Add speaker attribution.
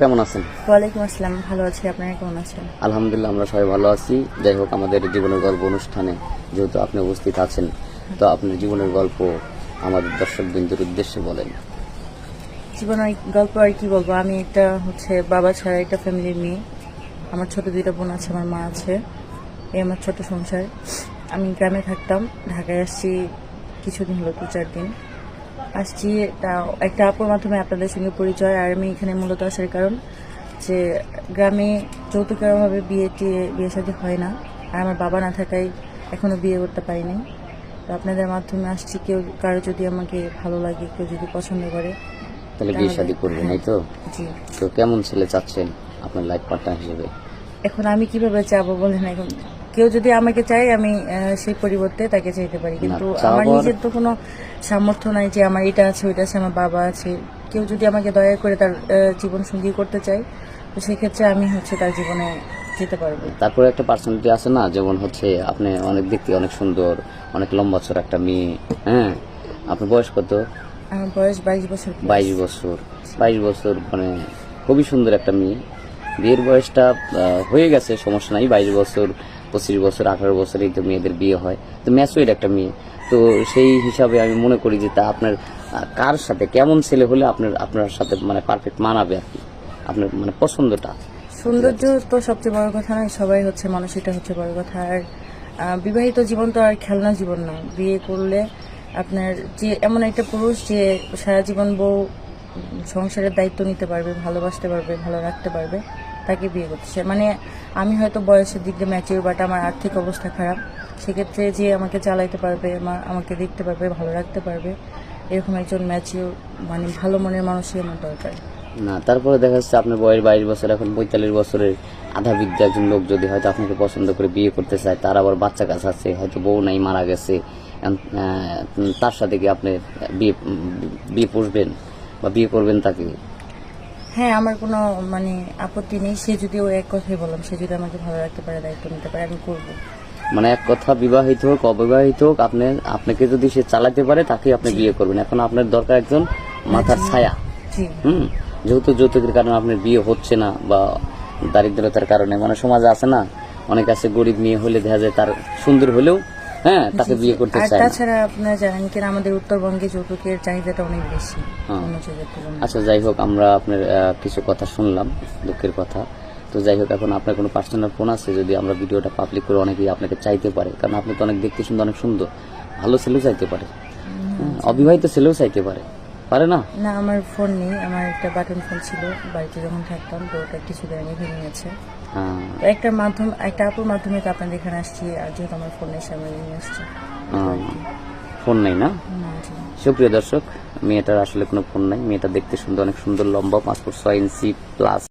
Speaker 1: কেমন আছেন?
Speaker 2: ওয়ালাইকুম আসসালাম ভালো আছি। আপনারা কেমন আছেন?
Speaker 1: আলহামদুলিল্লাহ আমরা সবাই ভালো আছি। যাই হোক আমাদের জীবনের গল্প অনুষ্ঠানে যেহেতু আপনি উপস্থিত আছেন তো আপনার জীবনের গল্প আমাদের দর্শক বিন্দুর উদ্দেশ্যে বলেন।
Speaker 2: জীবনের গল্প আর কি বলব? আমি একটা হচ্ছে বাবা ছাড়া একটা ফ্যামিলির মেয়ে। আমার ছোট দুইটা বোন আছে আমার মা আছে। এই আমার ছোট সংসার। আমি গ্রামে থাকতাম ঢাকায় আসছি কিছুদিন হলো দু চার দিন। আসছি তা একটা আপুর মাধ্যমে আপনাদের সঙ্গে পরিচয় আর আমি এখানে মূলত আসার কারণ যে গ্রামে যৌতুকেরভাবে বিয়ে টিয়ে বিয়ে শাদী হয় না। আর আমার বাবা না থাকায় এখনও বিয়ে করতে পারিনি। তো আপনাদের মাধ্যমে আসছি কেউ কারও যদি আমাকে ভালো লাগে কেউ যদি পছন্দ করে
Speaker 1: তাহলে বিয়ে শাদী করবেন এই তো?
Speaker 2: জি।
Speaker 1: তো কেমন ছেলে চাচ্ছেন আপনার লাইফ পার্টনার হিসেবে?
Speaker 2: এখন আমি কীভাবে চাবো বলেন এখন? কেউ যদি আমাকে চায় আমি সেই পরিবর্তে তাকে চাইতে পারি। কিন্তু আমার নিজের তো কোনো সামর্থ্য নাই যে আমার এটা আছে ওইটা আছে আমার বাবা আছে। কেউ যদি আমাকে দয়া করে তার জীবন সঙ্গী করতে চায় তো সেক্ষেত্রে আমি হচ্ছে তার জীবনে যেতে পারব।
Speaker 1: তারপরে একটা পার্সোনালিটি আছে না যেমন হচ্ছে আপনি অনেক দেখতে অনেক সুন্দর অনেক লম্বা চড় একটা মেয়ে হ্যাঁ? আপনার বয়স কত?
Speaker 2: আমার বয়স বাইশ বছর
Speaker 1: বাইশ বছর। বাইশ বছর মানে খুবই সুন্দর একটা মেয়ে। বিয়ের বয়সটা হয়ে গেছে সমস্যা নাই বাইশ বছর। পঁচিশ বছর, আঠারো বছরেই তো মেয়েদের বিয়ে হয়। তো ম্যাচুইড একটা মেয়ে। তো সেই হিসাবে আমি মনে করি যে তা আপনার কার সাথে, কেমন ছেলে হলে আপনার আপনার সাথে মানে পারফেক্ট মানাবে আর কি? আপনার মানে পছন্দটা?
Speaker 2: সৌন্দর্য তো সবচেয়ে বড় কথা নয় সবাই হচ্ছে মানুষ, এটা হচ্ছে বড় কথা। আর বিবাহিত জীবন তো আর খেলনা জীবন নয়। বিয়ে করলে আপনার যে, এমন একটা পুরুষ যে সারা জীবন বউ, সংসারের দায়িত্ব নিতে পারবে, ভালোবাসতে পারবে, ভালো রাখতে পারবে। তাকে বিয়ে করতেছে মানে আমি হয়তো বয়সের দিক দিয়ে ম্যাচিউর বাট আমার আর্থিক অবস্থা খারাপ। সেক্ষেত্রে যে আমাকে চালাইতে পারবে আমা- আমাকে দেখতে পারবে, ভালো রাখতে পারবে, এরকম একজন ম্যাচিউর মানে ভালো মনের মানুষই আমার দরকার।
Speaker 1: না, তারপরে দেখা যাচ্ছে আপনার বয়স বাইশ বছর, এখন পঁয়তাল্লিশ বছরের আধা বৃদ্ধ একজন লোক যদি হয়তো আপনাকে পছন্দ করে বিয়ে করতে চায়, তার আবার বাচ্চা কাছে আছে, হয়তো বউ নাই, মারা গেছে তার সাথে কি আপনি বিয়ে বিয়ে পুষবেন বা বিয়ে করবেন তাকে?
Speaker 2: হ্যাঁ আমার কোনো মানে আপত্তি নেই। সে যদি ও এক কথাই বললাম সে যদি আমাকে ভালো রাখতে পারে দায়িত্ব নিতে পারে আমি করব।
Speaker 1: মানে এক কথা বিবাহিত হোক অবিবাহিত হোক আপনি আপনাকে যদি সে চালাতে পারে তাকে আপনি বিয়ে করবেন। এখন আপনার দরকার একজন মাথার ছায়া। হুম? যেহেতু যৌতুকের কারণে আপনার বিয়ে হচ্ছে না বা দারিদ্রতার কারণে মানে সমাজে আছে না অনেক আছে গরিব মেয়ে হলে দেখা যায় তার সুন্দর হলেও হ্যাঁ তাকে বিয়ে করতে চায়
Speaker 2: তাছাড়া আপনারা জানেন কিনা আমাদের উত্তরবঙ্গে যৌতুকের চাহিদাটা অনেক বেশি
Speaker 1: হ্যাঁ। আচ্ছা যাই হোক আমরা আপনার কিছু কথা শুনলাম দুঃখের কথা। তো যাই হোক এখন আপনার কোনো পার্সোনাল ফোন আছে যদি আমরা ভিডিওটা পাবলিক করে অনেকেই আপনাকে চাইতে পারে? কারণ আপনি তো অনেক দেখতে সুন্দর অনেক সুন্দর। ভালো ছেলেও চাইতে পারে। হ্যাঁ, অবিবাহিত ছেলেও চাইতে পারে। পারে না?
Speaker 2: না আমার ফোন নেই আমার একটা বাটন ফোন ছিল বাড়িতে যখন থাকতাম তো ওটা কিছুদিন আগে ভেঙে গেছে। তো একটা মাধ্যম একটা আপুর মাধ্যমে তো আপনাদের এখানে আসছি আর যেহেতু আমার ফোনের সামনে নিয়ে আসছি।
Speaker 1: হ্যাঁ। ফোন নেই না? সুপ্রিয় দর্শক মেয়েটার আসলে কোনো ফোন নাই। মেয়েটা দেখতে সুন্দর অনেক সুন্দর লম্বা পাসপোর্ট ছয় ইঞ্চি প্লাস